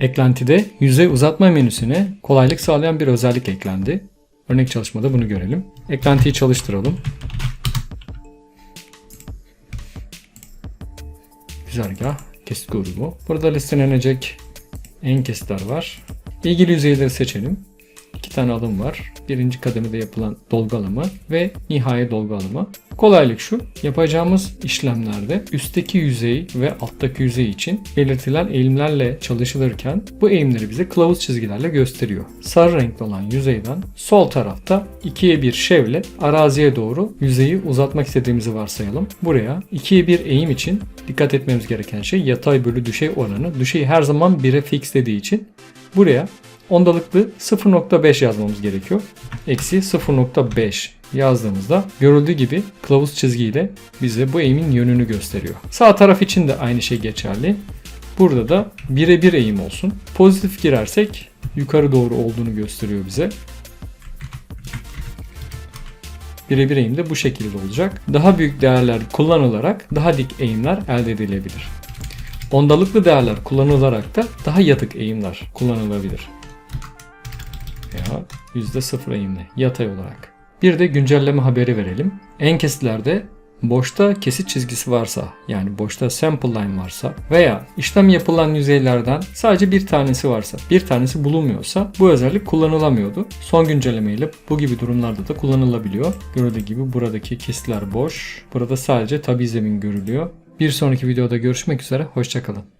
Eklentide yüzey uzatma menüsüne kolaylık sağlayan bir özellik eklendi. Örnek çalışmada bunu görelim. Eklentiyi çalıştıralım. Güzergah, kesit grubu. Burada listelenecek en kesitler var. İlgili yüzeyleri seçelim. İki tane alım var. Birinci kademede yapılan dolgu alımı ve nihai dolgu alımı. Kolaylık şu, yapacağımız işlemlerde üstteki yüzey ve alttaki yüzey için belirtilen eğimlerle çalışılırken bu eğimleri bize kılavuz çizgilerle gösteriyor. Sarı renkli olan yüzeyden sol tarafta ikiye bir şevle araziye doğru yüzeyi uzatmak istediğimizi varsayalım. Buraya ikiye bir eğim için dikkat etmemiz gereken şey yatay bölü düşey oranı. Düşeyi her zaman 1'e fixlediği için buraya ondalıklı 0.5 yazmamız gerekiyor. Eksi 0.5 yazdığımızda görüldüğü gibi kılavuz çizgiyle bize bu eğimin yönünü gösteriyor. Sağ taraf için de aynı şey geçerli. Burada da birebir eğim olsun. Pozitif girersek yukarı doğru olduğunu gösteriyor bize. Birebir eğim de bu şekilde olacak. Daha büyük değerler kullanılarak daha dik eğimler elde edilebilir. Ondalıklı değerler kullanılarak da daha yatık eğimler kullanılabilir. Veya %0 eğimli yatay olarak. Bir de güncelleme haberi verelim. En kesitlerde boşta kesit çizgisi varsa yani boşta sample line varsa veya işlem yapılan yüzeylerden sadece bir tanesi varsa bir tanesi bulunmuyorsa bu özellik kullanılamıyordu. Son güncelleme ile bu gibi durumlarda da kullanılabiliyor. Gördüğü gibi buradaki kesitler boş. Burada sadece tabi zemin görülüyor. Bir sonraki videoda görüşmek üzere. Hoşçakalın.